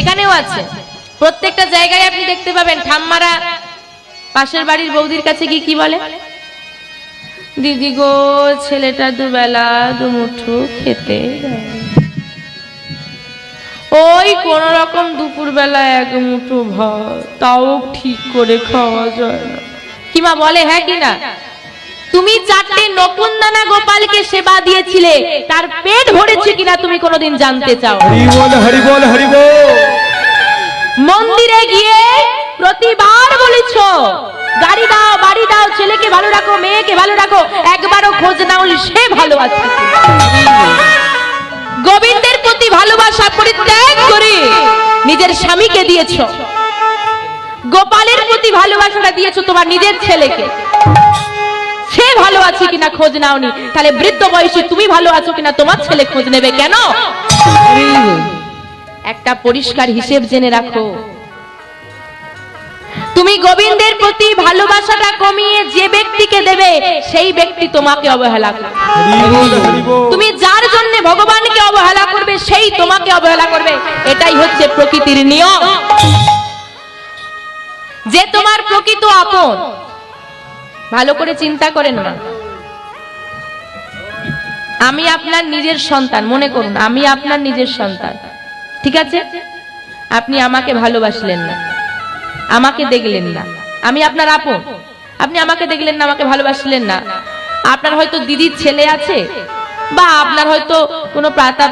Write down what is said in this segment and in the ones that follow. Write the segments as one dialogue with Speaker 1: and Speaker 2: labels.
Speaker 1: এখানেও আছে। প্রত্যেকটা জায়গায় আপনি দেখতে পাবেন ঠাম্মারা পাশের বাড়ির বৌদির কাছে গিয়ে কি বলে? দিদি গো, ছেলেটা দুবেলা দুমুঠো খেতে ওই কোন রকম দুপুর বেলা এক মুঠো ভাত তাও ঠিক করে খাওয়া যায় না। কিমা বলে হ্যাঁ কি না? তুমি চারটে নকুনদানা গোপালকে সেবা দিয়েছিলে তার পেট ভরেছে কিনা তুমি কোনোদিন জানতে চাও? মন্দিরে গিয়ে প্রতিবার বলেছ গাড়ি দাও বাড়ি দাও ছেলেকে ভালো রাখো মেয়েকে ভালো রাখো একবারও খোঁজ নাও সে ভালো আছে। গোবিন্দের প্রতি ভালোবাসা পরিত্যাগ করে নিজের স্বামীকে দিয়েছ। গোপালের প্রতি ভালোবাসাটা দিয়েছ তোমার নিজের ছেলেকে। সে ভালো আছে কিনা খোঁজ নাওনি? তাহলে বৃদ্ধ বয়সে তুমি ভালো আছো কিনা তোমার ছেলে খোঁজ নেবে কেন? একটা পরিষ্কার হিসেব জেনে রাখো। তুমি গোবিন্দের প্রতি ভালোবাসাটা কমিয়ে যে ব্যক্তিকে দেবে, সেই ব্যক্তি তোমাকে অবহেলা করবে। তুমি যার জন্য ভগবানকে অবহেলা করবে, সেই তোমাকে অবহেলা করবে। এটাই হচ্ছে প্রকৃতির নিয়ম। যে তোমার প্রকৃত আপন ভালো করে চিন্তা করেন না। আমি আপনার নিজের সন্তান, মনে করুন, আমি আপনার নিজের সন্তান। ঠিক আছে? আপনি আমাকে ভালোবাসলেন না। আমাকে দেখলেন না। আমি আপনার আপন। আপনি আমাকে দেখলেন না, আমাকে ভালোবাসলেন না। আপনার হয়তো দিদির ছেলে আছে, বা আপনার হয়তো কোনো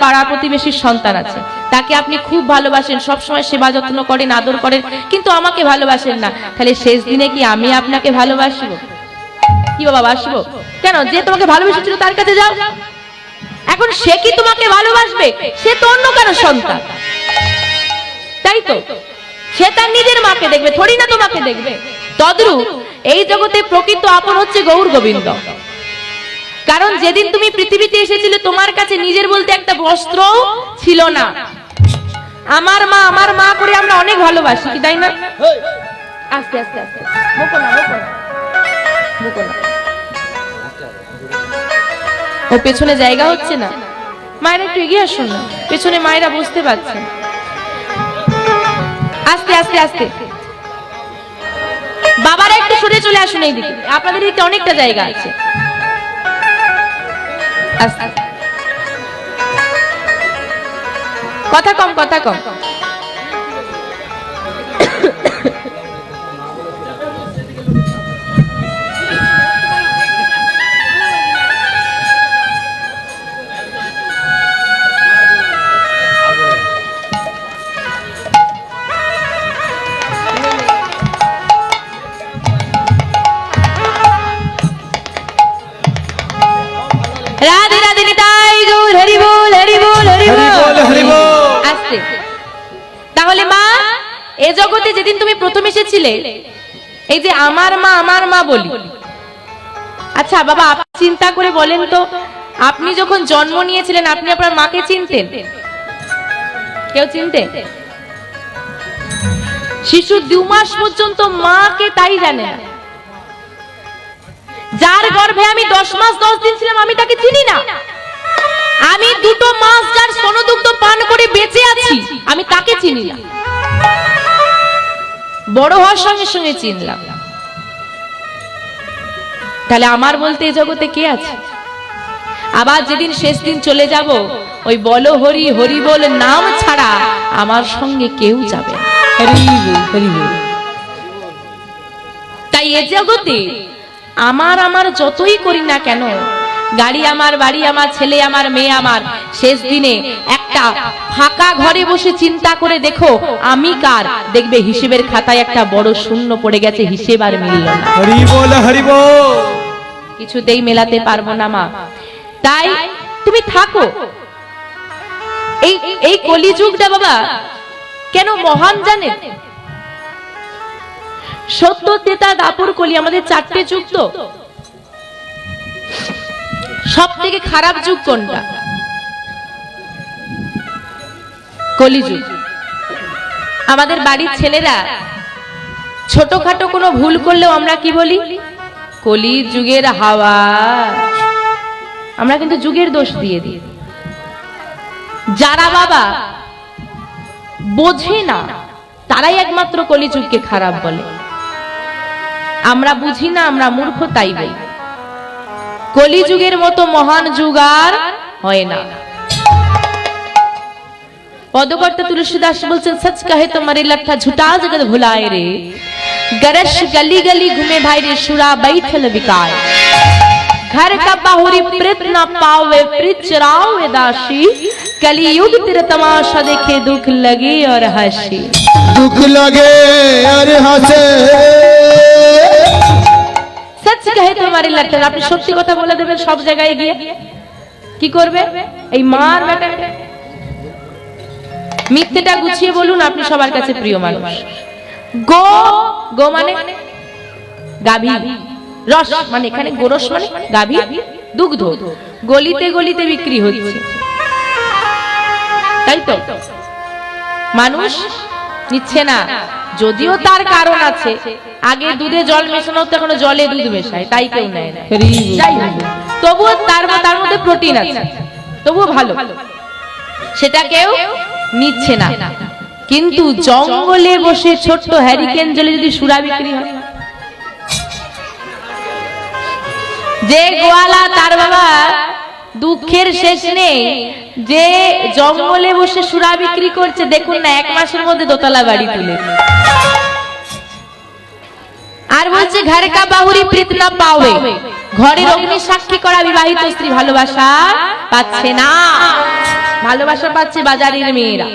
Speaker 1: পাড়া প্রতিবেশীর সন্তান আছে। তাকে আপনি খুব ভালোবাসেন, সবসময় সেবা যত্ন করেন, আদর করেন, কিন্তু আমাকে ভালোবাসেন না। তাহলে শেষ দিনে কি আমি আপনাকে ভালোবাসবো? কি বাবা বাসবো? কেন? যে তোমাকে ভালোবেসেছিল তার কাছে যাও। এখন সে কি তোমাকে ভালোবাসবে? সে তো অন্য কারও সন্তান। তাই তো? সে তার নিজের মাকে দেখবে থরি না তোমাকে দেখবে। তদ্রু এই জগতে প্রকৃত আপন হচ্ছে গৌর গোবিন্দ। কারণ যেদিন তুমি পৃথিবীতে এসেছিলে তোমার কাছে নিজের বলতে একটা বস্ত্র ছিল না। আমার মা আমার মা করে আমরা অনেক ভালোবাসি তাই না? আস্তে আস্তে আস্তে। বকো না বকো না বকো না। ও পেছনে জায়গা হচ্ছে না। মায়েরা একটু এগিয়ে আসুন না। পেছনে মায়েরা বুঝতে পারছে আস্তে আস্তে আস্তে। বাবারা একটু সরে চলে আসুন এইদিকে। আপনাদের দিকে অনেকটা জায়গা আছে। কথা কম কথা কম। জগতে যেদিন তুমি প্রথম এসেছিলে, এই যে আমার মা আমার মা বলি। আচ্ছা বাবা, আপনি চিন্তা করে বলেন তো, আপনি যখন জন্ম নিয়েছিলেন, আপনি আপনার মাকে চিনতেন? কেউ চিনতেন? শিশু দু মাস পর্যন্ত মাকে তাই জানে না। যার গর্ভে আমি দশ মাস, দশ দিন ছিলাম, আমি তাকে চিনি না। আমি দুটো মাস যার স্তনদুগ্ধ পান করে বেঁচে আছি, আমি তাকে চিনি না। বড় হওয়ার সঙ্গে সঙ্গে চিনলাম। তাহলে আমার বলতে এই জগতে কে আছে? আবার যেদিন শেষ দিন চলে যাব ওই বল হরি হরি বল নাম ছাড়া আমার সঙ্গে কেউ যাবে। তাই এ জগতে আমার আমার যতই করি না কেন গাড়ি আমার বাড়ি আমার ছেলে আমার মেয়ে আমার। শেষ দিনে একটা ফাঁকা ঘরে বসে চিন্তা করে দেখো আমি কার? দেখবে হিসেবের খাতায় একটা বড় শূন্য পড়ে গেছে হিসেব আর মিলল না। কিছুতেই মেলাতে পারব না মা। তাই তুমি থাকো। এই এই কলিযুগটা বাবা কেন মহান জানেন সত্য তেতা দাপুর কলি আমাদের চারটে যুগ তো। সব থেকে খারাপ যুগ কোনটা? কলিযুগ। আমাদের বাড়ির ছেলেরা ছোটখাটো কোনো ভুল করলেও আমরা কি বলি? কলি যুগের হাওয়া। আমরা কিন্তু যুগের দোষ দিয়ে দিই। যারা বাবা বোঝে না, তারাই একমাত্র কলিযুগকে খারাপ বলে। আমরা বুঝি না, আমরা মূর্খ তাই বলি। কলিযুগের মতো মহান যুগ আর হয় না পদকর্তা তুলসীদাস বলছেন সচ কহে তোমারে লঠা ঝুটা জগত ভুলায় রে গরশ গলি গলি ঘুমে ভাই রে সুরা बैठल बिकाय घर का बाहुरी प्रीत न पावे प्रीत चरावे दासी कलयुग तेरा तमाशा देखे दुख लगे और हंसी
Speaker 2: দুঃখ লাগে আর হাসে
Speaker 1: কহে তোমারে লঠা আপনি সত্যি কথা বলে দেবেন সব জায়গায় গিয়ে? কি করবে? এই মার মিথ্যেটা গুছিয়ে বলুন, আপনি সবার কাছে প্রিয় মানুষ। গো গো মানে? গাভী। রস মানে এখানে গোরস মানে গাভী, দুগ্ধ। গলিতে গলিতে বিক্রি হচ্ছে। তাই তো? মানুষ নিচ্ছে না। যদিও তার কারণ আছে আগে দুধে জল মেশানো হতো এখনও জলে দুধ মেশায় তাই কেউ নেয় না। তবুও তার তার মধ্যে প্রোটিন আছে। তবুও ভালো। সেটা কেউ নিচ্ছে না। কিন্তু জঙ্গলে বসে ছোট্ট হ্যারিকেন জলে যদি সুরা বিক্রি হয়। যে গোয়ালা তার বাবা দুঃখের শেষ নেই। যে জঙ্গলে বসে সুরা বিক্রি করছে, দেখুন না, এক মাসের মধ্যে দোতলা বাড়ি তুলে। আর বলছে, ঘরে কা বাহুরি প্রীত না পাবে ঘরের অগ্নি সাক্ষী করা বিবাহিত স্ত্রী ভালোবাসা পাচ্ছে না। ভালোবাসা পাচ্ছে বাজারের মেয়েরা।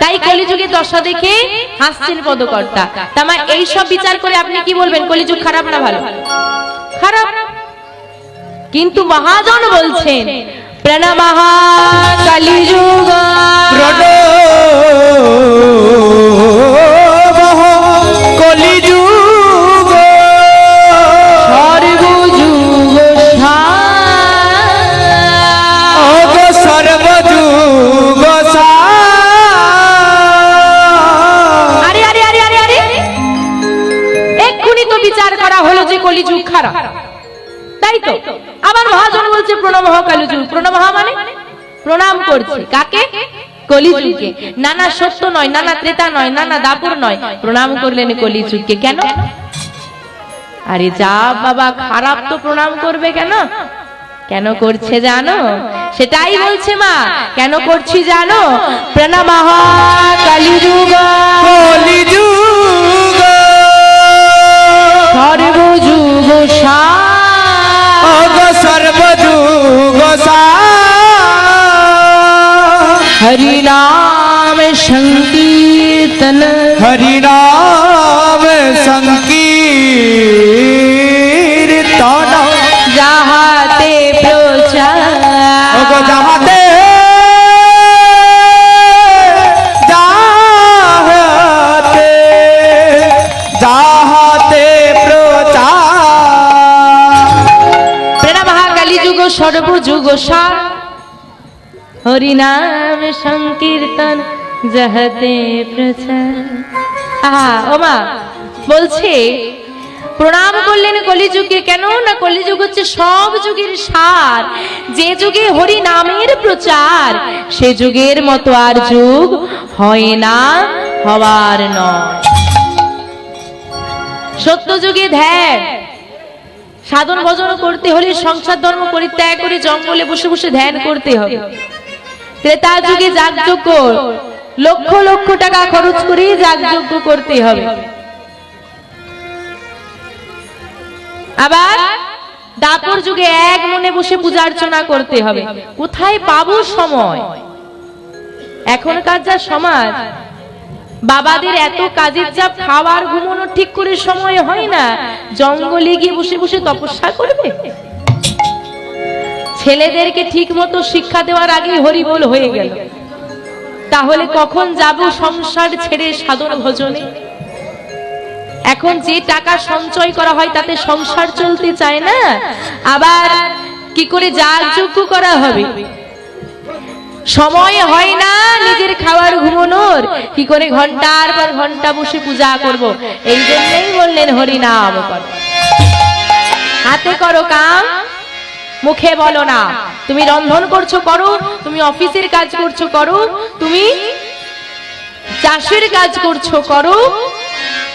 Speaker 1: তাই কলিযুগে দশা দেখে হাসছেন পদকর্তা। তামা এইসব বিচার করে আপনি কি বলবেন? কলিযুগ খারাপ না ভালো? খারাপ কিন্তু মহাজন বলছেন প্রণামঃ কলিযুগ।
Speaker 2: কলিযুগ
Speaker 1: প্রণাম করছে। কাকে? কলিযুগকে। নানা সত্য নয়, নানা ত্রেতা নয়, নানা দাপুর নয়। প্রণাম করলেন কলিযুগকে। কেন? আরে যা বাবা, খারাপ তো প্রণাম করবে কেন? কেন করছে জানো? সেটাই বলছে মা। কেন করছি জানো? প্রণাম কলিযুগ।
Speaker 2: কলিযুগ।
Speaker 1: হরি নাম সংকীর্তন
Speaker 2: হরি নাম সংকীর্তন
Speaker 1: যাহাতে প্রচার
Speaker 2: অগ যাহাতে যাহাতে যাহাতে প্রচার
Speaker 1: প্রণাম কালীযুগ সর্বযুগ সার হরি নাম সংকীর্তন, যাহাতে প্রচার। আহা ওমা বলছে, প্রণাম করলেন কলিযুগে, কেন না কলিযুগ হচ্ছে সব যুগের সার। যে যুগে হরি নামের প্রচার, সে যুগের মতো আর যুগ হয় না হওয়ার নয়। সত্য যুগে ধ্যান, সাধন ভজন করতে হলে সংসার ধর্ম পরিত্যাগ করে জঙ্গলে বসে বসে ধ্যান করতে হবে। ত্রেতা যুগে যাগযজ্ঞ লক্ষ লক্ষ টাকা খরচ করে যাগযজ্ঞ করতে হবে। আবার দাপর যুগে এক মনে বসে পূজা অর্চনা করতে হবে। কোথায় পাবো সময়? এখনকার যা সমাজ, বাবাদের এত কাজের চাপ, খাওয়ার ঘুমানোর ঠিক করে সময় হয় না। জঙ্গলে গিয়ে বসে বসে তপস্যা করবে? ছেলেদেরকে ঠিক মতো শিক্ষা দেওয়ার আগেই হরিবোল হয়ে গেল। তাহলে কখন যাব সংসার ছেড়ে সাধন ভজনে? এখন যে টাকা সঞ্চয় করা হয় তাতে সংসার চলতে চায় না। আবার কি করে যাগযজ্ঞ করা হবে? সময় হয় না নিজের খাবার ঘুমানোর। কি করে ঘণ্টার পর ঘণ্টা বসে পূজা করব? এই জন্যই বললেন হরিনাম হাতে করো কাম। মুখে বলো না। তুমি রন্ধন করছ, করো। তুমি অফিসের কাজ করছ, করো। তুমি চাষের কাজ করছ, করো।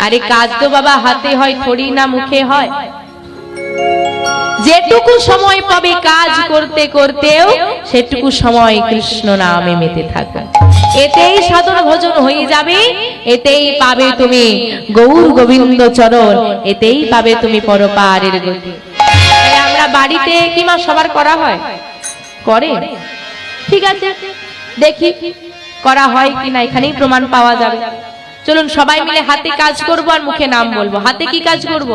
Speaker 1: আরে কাজ তো বাবা হাতে হয়, থরি না মুখে হয়। যেটুকু সময় পাবে কাজ করতে করতেও, সেটুকু সময় কৃষ্ণ নামে মেতে থাকো এতেই সাধন ভোজন হয়ে যাবে, এতেই পাবে তুমি গৌর গোবিন্দ চরণ, এতেই পাবে তুমি পরপারের গতি। বাড়িতে কি সবার করা হয়? করে। ঠিক আছে, দেখি করা হয় কিনা, এখানেই প্রমাণ পাওয়া যাবে। চলুন সবাই মিলে হাতে কাজ করব আর মুখে নাম বলব। হাতে কি কাজ করব?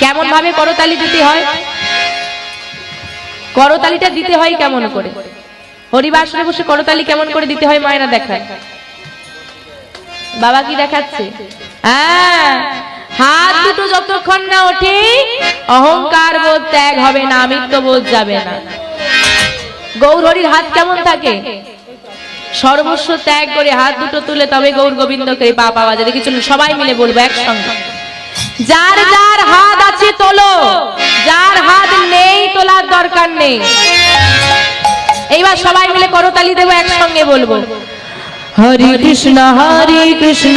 Speaker 1: কেমন ভাবে করতালি দিতে হয়? করতালিটা দিতে হয় কেমন করে? হরিবাসরে বসে করতালি কেমন করে দিতে হয় মায়েরা দেখায়। বাবা কি দেখাচ্ছে? হ্যাঁ হাত দুটো যতক্ষণ না ওঠে, অহংকার বোধ ত্যাগ হবে না আমিত্ব বোধ যাবে না। গৌরহরির হাত কেমন থাকে? সর্বস্ব ত্যাগ করে হাত দুটো তুলে তবে গৌর গোবিন্দকে পা পাওয়া যায় দেখি চলুন সবাই মিলে বলব একসঙ্গে। যার যার হাত আছে তোলো, যার হাত নেই তোলার দরকার নেই। এইবার সবাই মিলে করতালি দেবো, একসঙ্গে বলব। হরে কৃষ্ণ হরে কৃষ্ণ।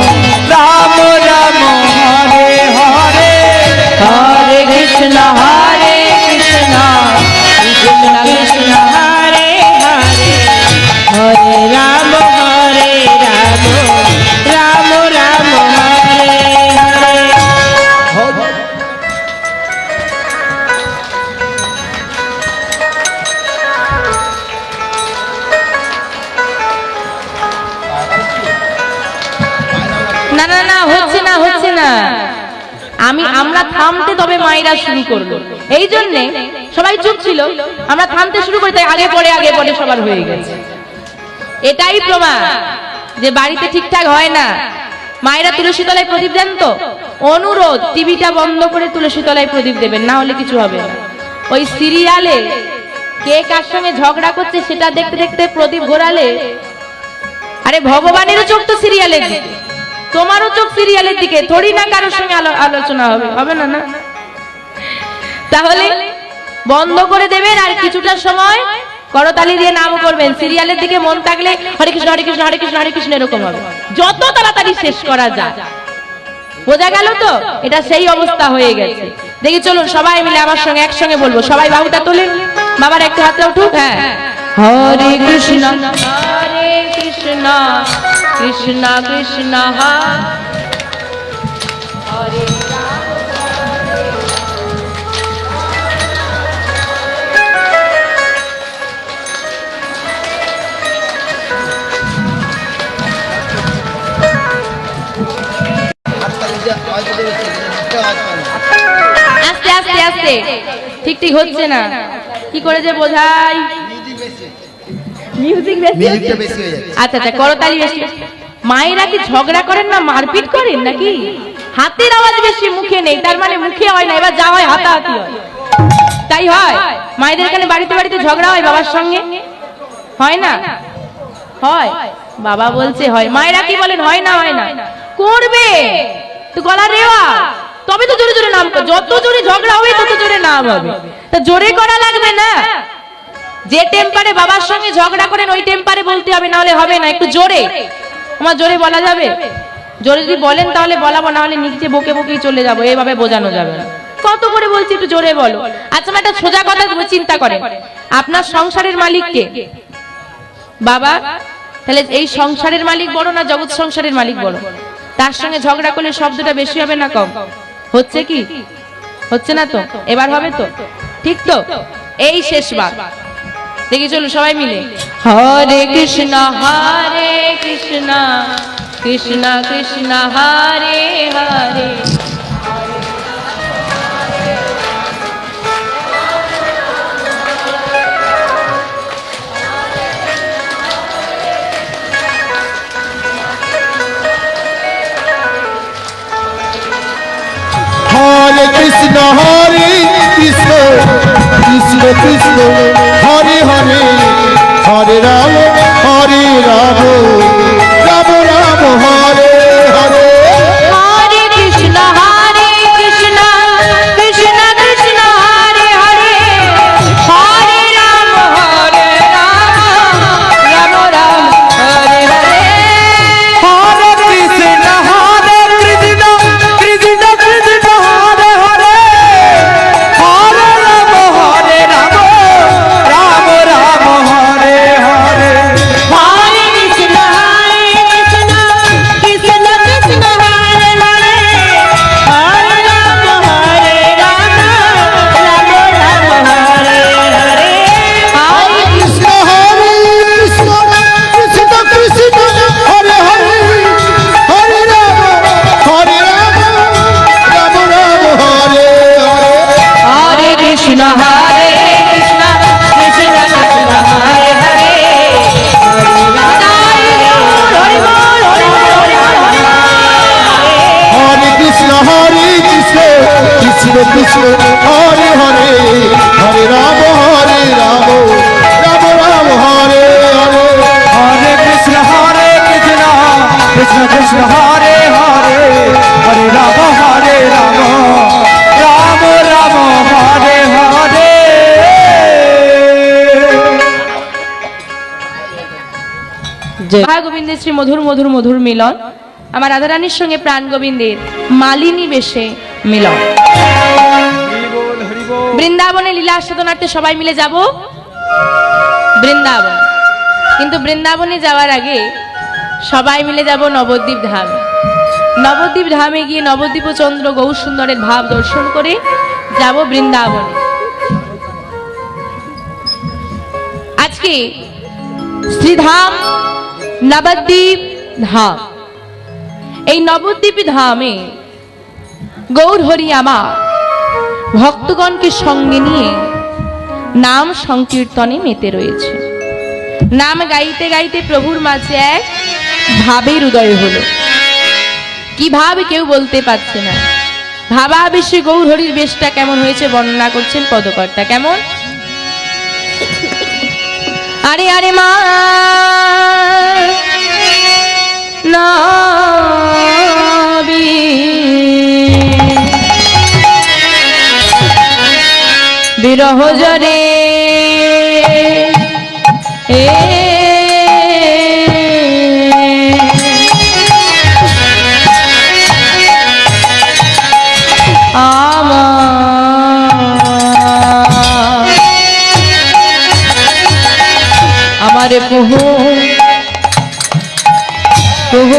Speaker 1: মায়েরা শুরু করল। এই জন্যে সবাই চুপ ছিল। আমরা থামতে শুরু করি, তাই আগে পরে আগে পরে সবার হয়ে গেছে। এটাই প্রমাণ যে বাড়িতে ঠিকঠাক হয় না। মায়েরা তুলসী তলায় প্রদীপ দেন তো? অনুরোধ, টিভিটা বন্ধ করে তুলসী তলায় প্রদীপ দেবেন, না হলে কিছু হবে না। ওই সিরিয়ালে কে কার সঙ্গে ঝগড়া করছে সেটা দেখতে দেখতে প্রদীপ ঘোরালে, আরে ভগবানেরও চোখ তো সিরিয়ালের দিকে। তোমারও চোখ সিরিয়ালের দিকে। থোড়ি না কারোর সঙ্গে আলোচনা হবে। হবে না না? তাহলে বন্ধ করে দেবেন আর কিছুটা সময় করতালি দিয়ে নাম করবেন। সিরিয়ালের দিকে মন থাকলে হরে কৃষ্ণ হরে কৃষ্ণ হরে কৃষ্ণ হরে কৃষ্ণ এরকম হবে। যত তাড়াতাড়ি শেষ করা যায়। বোঝা গেল তো? এটা সেই অবস্থা হয়ে গেছে। দেখি চলুন সবাই মিলে আমার সঙ্গে একসঙ্গে বলব। সবাই বাহুটা তোলেন বাবার একটা হাতে উঠুক হ্যাঁ। হরে কৃষ্ণ হরে কৃষ্ণ কৃষ্ণ কৃষ্ণ হরে আস্তে ঠিক ঠিক হচ্ছে না। কি করে যে বোঝাই? মিউজিক
Speaker 3: বেশি
Speaker 1: আচ্ছা আচ্ছা করতালি বেশি। মায়েরা কি ঝগড়া করেন না মারপিট করেন নাকি? হাতের আওয়াজ বেশি মুখে নেই তার মানে মুখে হয় না এবার যা হয় হাতাহাতি হয়। তাই হয়? মায়েদের এখানে বাড়িতে বাড়িতে ঝগড়া হয় বাবার সঙ্গে? হয় না? হয়। বাবা বলছে হয়। মায়েরা কি বলেন হয় না হয় না। করবে। তো গলা রেওয়া। তবে তো জোরে জোরে নাম যত জোরে ঝগড়া হবে, তত জোরে নাম হবে। তা জোরে করা লাগবে না। যে টেম্পারে বাবার সঙ্গে ঝগড়া করেন, ওই টেম্পারে বলতে হবে না হলে হবে না। একটু জোরে। তোমার জোরে বলা যাবে? জোরে যদি বলেন, তাহলে বলাবো না হলে নিচে বকে বকেই চলে যাব। এইভাবে বোঝানো যাবে না। কত করে বলছি, একটু জোরে বলো। আচ্ছা একটা সোজা কথা চিন্তা করে আপনার সংসারের মালিক কে? বাবা, তাহলে এই সংসারের মালিক বড় না জগৎ সংসারের মালিক বড় তার সঙ্গে ঝগড়া করলে শব্দটা বেশি হবে না কম? হচ্ছে কি? হচ্ছে না তো? এবার হবে তো? ঠিক তো? এই শেষবার দেখি চলো সবাই মিলে। হরে কৃষ্ণ। হরে কৃষ্ণ। কৃষ্ণ কৃষ্ণ হরে হরে।
Speaker 2: হরে
Speaker 1: মধুর মধুর মধুর মিলন। আমার রাধারানীর সঙ্গে প্রাণ গোবিন্দের মালিনী বেশে মিলন। বৃন্দাবনে লীলা সাধনার্থে সবাই মিলে যাব। বৃন্দাবন। কিন্তু বৃন্দাবনে যাওয়ার আগে সবাই মিলে যাব নবদ্বীপ ধামে। নবদ্বীপ ধামে গিয়ে নবদ্বীপ চন্দ্র গৌর সুন্দরের ভাব দর্শন করে যাব বৃন্দাবনে। আজকে শ্রীধাম নবদ্বীপ ধাম। এই নবদ্বীপ ধামে গৌর হরি আমার ভক্তগণকে সঙ্গে নিয়ে নাম সংকীর্তনে মেতে রয়েছে। নাম গাইতে গাইতে প্রভুর মাঝে এক ভাবের উদয় হলো। কি ভাবে কেউ বলতে পারছে না। ভাবা বেশি গৌর হরির বেশটা কেমন হয়েছে বর্ণনা করছেন পদকর্তা। কেমন? আরে আরে মা। বিরহ জরে এ। আমার আমার প্রভু। প্রভু